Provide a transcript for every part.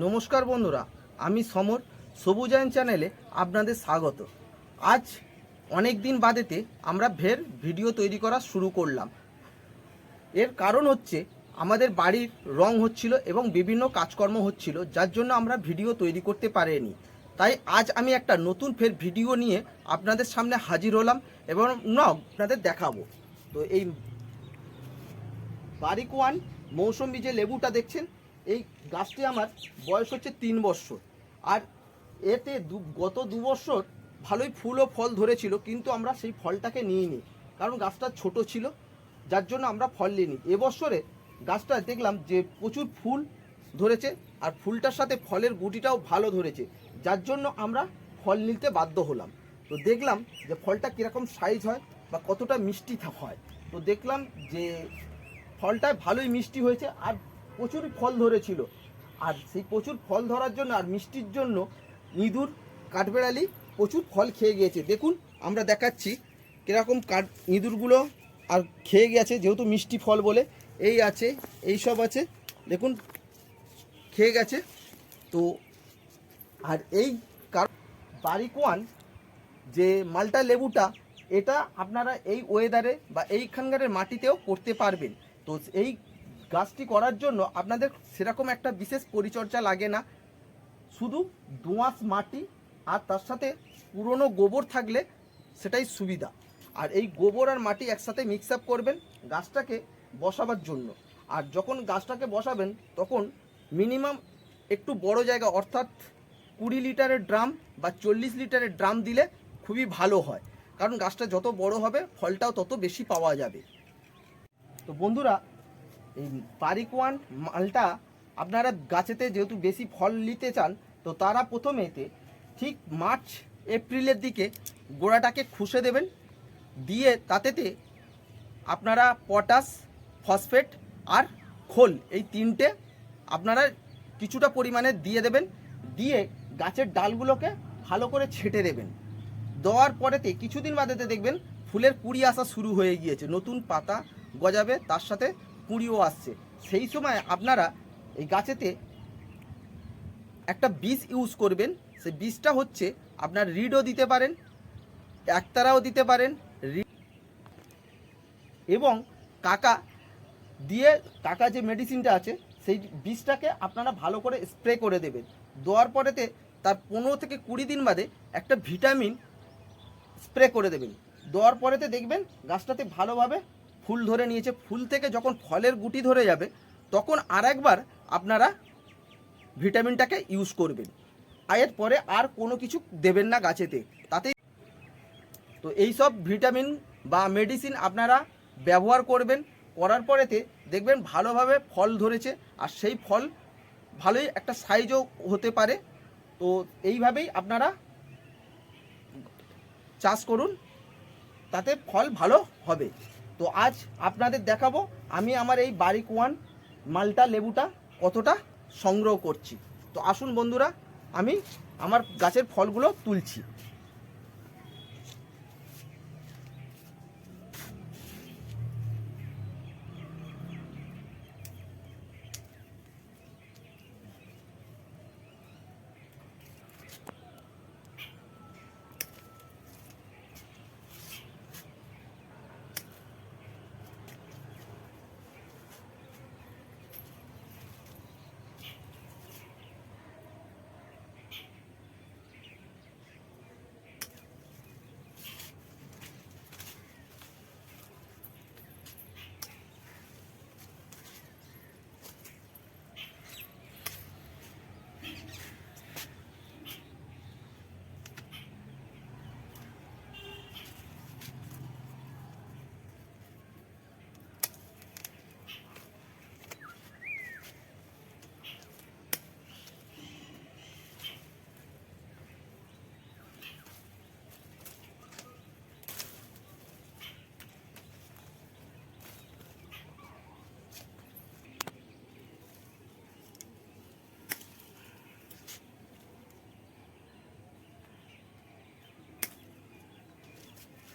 নমস্কার বন্ধুরা, আমি সমর সবুজায়ন চ্যানেলে আপনাদের স্বাগত। আজ অনেক দিন বাদেতে আমরা ফের ভিডিও তৈরি করা শুরু করলাম। এর কারণ হচ্ছে, আমাদের বাড়ির রং হচ্ছিল এবং বিভিন্ন কাজকর্ম হচ্ছিল, যার জন্য আমরা ভিডিও তৈরি করতে পারিনি। তাই আজ আমি একটা নতুন ফের ভিডিও নিয়ে আপনাদের সামনে হাজির হলাম এবং ন আপনাদের দেখাবো। তো এই বারিকোয়ান মৌসুমি যে লেবুটা দেখছেন এই গাছটি আমার বয়স হচ্ছে তিন বছর আর এতে দু, গত দু বছর ভালোই ফুল ও ফল ধরেছিল, কিন্তু আমরা সেই ফলটাকে নিইনি। কারণ গাছটা ছোট ছিল, যার জন্য আমরা ফল নিইনি। এবছরে গাছটা দেখলাম যে প্রচুর ফুল ধরেছে, আর ফুলটার সাথে ফলের গুটিটাও ভালো ধরেছে, যার জন্য আমরা ফল নিতে বাধ্য হলাম। তো দেখলাম যে ফলটা কীরকম সাইজ হয় বা কতটা মিষ্টি হয়। তো দেখলাম যে ফলটায় ভালোই মিষ্টি হয়েছে, আর প্রচুর ফল ধরেছিল। আর সেই প্রচুর ফল ধরার জন্য আর মিষ্টির জন্য ইঁদুর, কাঠবেড়ালি প্রচুর ফল খেয়ে গিয়েছে। দেখুন, আমরা দেখাচ্ছি কীরকম কাঠ ইঁদুরগুলো আর খেয়ে গেছে, যেহেতু মিষ্টি ফল বলে। এই আছে, এই সব আছে, দেখুন, খেয়ে গেছে। তো, আর এই বারিকোয়ান যে মালটা লেবুটা, এটা আপনারা এই ওয়েদারে বা এইখানকারের মাটিতেও করতে পারবেন। তো এই গাছটি করার জন্য আপনাদের সেরকম একটা বিশেষ পরিচর্যা লাগে না। শুধু দোঁয়াশ মাটি আর তার সাথে পুরনো গোবর থাকলে সেটাই সুবিধা। আর এই গোবর আর মাটি একসাথে মিক্স আপ করবেন গাছটাকে বসাবার জন্য। আর যখন গাছটাকে বসাবেন, তখন মিনিমাম একটু বড় জায়গা, অর্থাৎ কুড়ি লিটারের ড্রাম বা চল্লিশ লিটারের ড্রাম দিলে খুবই ভালো হয়। কারণ গাছটা যত বড় হবে, ফলটাও তত বেশি পাওয়া যাবে। তো বন্ধুরা এই পারিকোয়ান মালটা আপনারা গাছেতে যেহেতু বেশি ফল নিতে চান, তো তারা প্রথমেতে ঠিক মার্চ, এপ্রিলের দিকে গোড়াটাকে খুশে দেবেন। দিয়ে তাতেতে আপনারা পটাশ, ফসফেট আর খোল এই তিনটে আপনারা কিছুটা পরিমাণে দিয়ে দেবেন। দিয়ে গাছের ডালগুলোকে ভালো করে ছেটে দেবেন। দেওয়ার পরেতে কিছুদিন বাদেতে দেখবেন ফুলের কুড়ি আসা শুরু হয়ে গিয়েছে। নতুন পাতা গজাবে, তার সাথে কুড়িও আসছে। সেই সময় আপনারা এই গাছেতে একটা বীজ ইউজ করবেন। সেই বীজটা হচ্ছে আপনার রিডও দিতে পারেন, একতারাও দিতে পারেন এবং কাকা দিয়ে কাকা যে মেডিসিনটা আছে, সেই বীজটাকে আপনারা ভালো করে স্প্রে করে দেবেন। দেওয়ার পরেতে তার পনেরো থেকে কুড়ি দিন বাদে একটা ভিটামিন স্প্রে করে দেবেন। দেওয়ার পরেতে দেখবেন গাছটাতে ভালোভাবে ফুল ধরে নিয়েছে। ফুল থেকে যখন ফলের গুটি ধরে যাবে, তখন আর একবার আপনারা ভিটামিনটাকে ইউজ করবেন। আর এর পরে আর কোনো কিছু দেবেন না গাছেতে। তাতে তো এই সব ভিটামিন বা মেডিসিন আপনারা ব্যবহার করবেন। করার পরেতে দেখবেন ভালোভাবে ফল ধরেছে, আর সেই ফল ভালোই একটা সাইজও হতে পারে। তো এইভাবেই আপনারা চাষ করুন, তাতে ফল ভালো হবে। তো আজ আপনাদের দেখাবো আমি আমার এই বারিক ওয়ান মালটা লেবুটা কতটা সংগ্রহ করছি। তো আসুন বন্ধুরা, আমি আমার গাছের ফলগুলো তুলছি।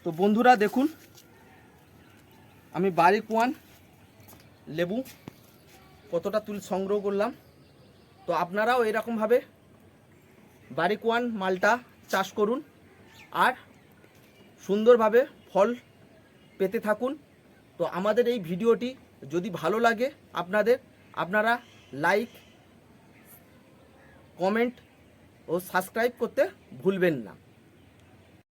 তো বন্ধুরা দেখুন, আমি বারিক ওয়ান, লেবু, কতটা তুল সংগ্রহ করলাম। তো আপনারাও এরকমভাবে বারিকওয়ান মালটা চাষ করুন আর সুন্দরভাবে ফল পেতে থাকুন। তো আমাদের এই ভিডিওটি যদি ভালো লাগে আপনাদের, আপনারা লাইক, কমেন্ট ও সাবস্ক্রাইব করতে ভুলবেন না।